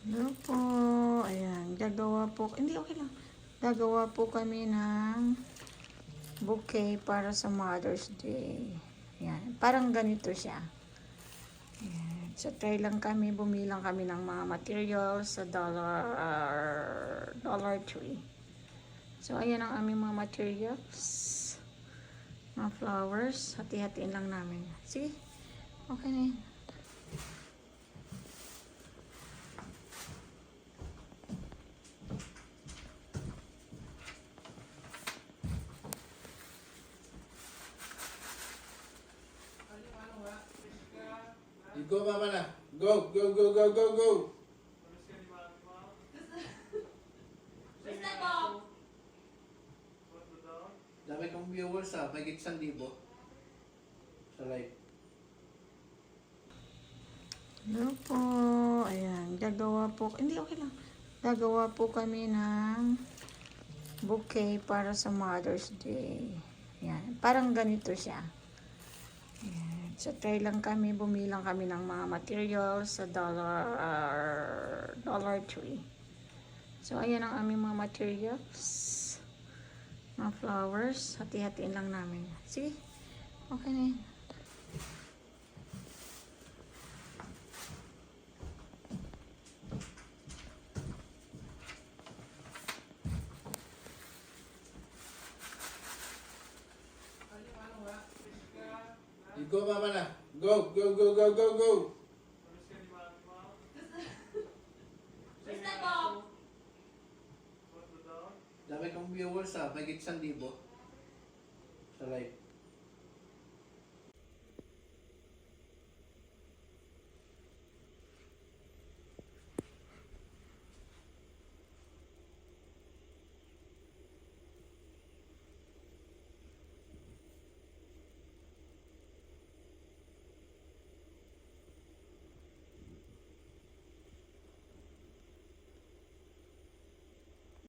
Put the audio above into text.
Hello po. Ayan, gagawa po. Hindi, okay lang. Gagawa po kami ng bouquet para sa Mother's Day. Ayan, parang ganito siya. Ayan. So, try lang kami, bumilang kami ng mga materials sa dollar, dollar tree. So, ayan ang aming mga materials. Mga flowers. Hati-hatiin lang namin. Sige. Okay na yun. Go, mama na. Go, go, go, go, go, go. Dami kong viewers ha, may gitsan libo. Sa live. Hello po. Ayan, gagawa po. Hindi, okay lang. Gagawa po kami ng bouquet para sa Mother's Day. Ayan, parang ganito siya. Ayan. So, try lang kami, bumilang kami ng mga materials sa dollar, dollar tree. So, ayan ang aming mga materials. Mga flowers. Hati-hatiin lang namin. Sige. Okay na yun. You go, mama na. Go, go, go, go, go, go. Dami kong viewers ha, may gitsan libo. Sa live.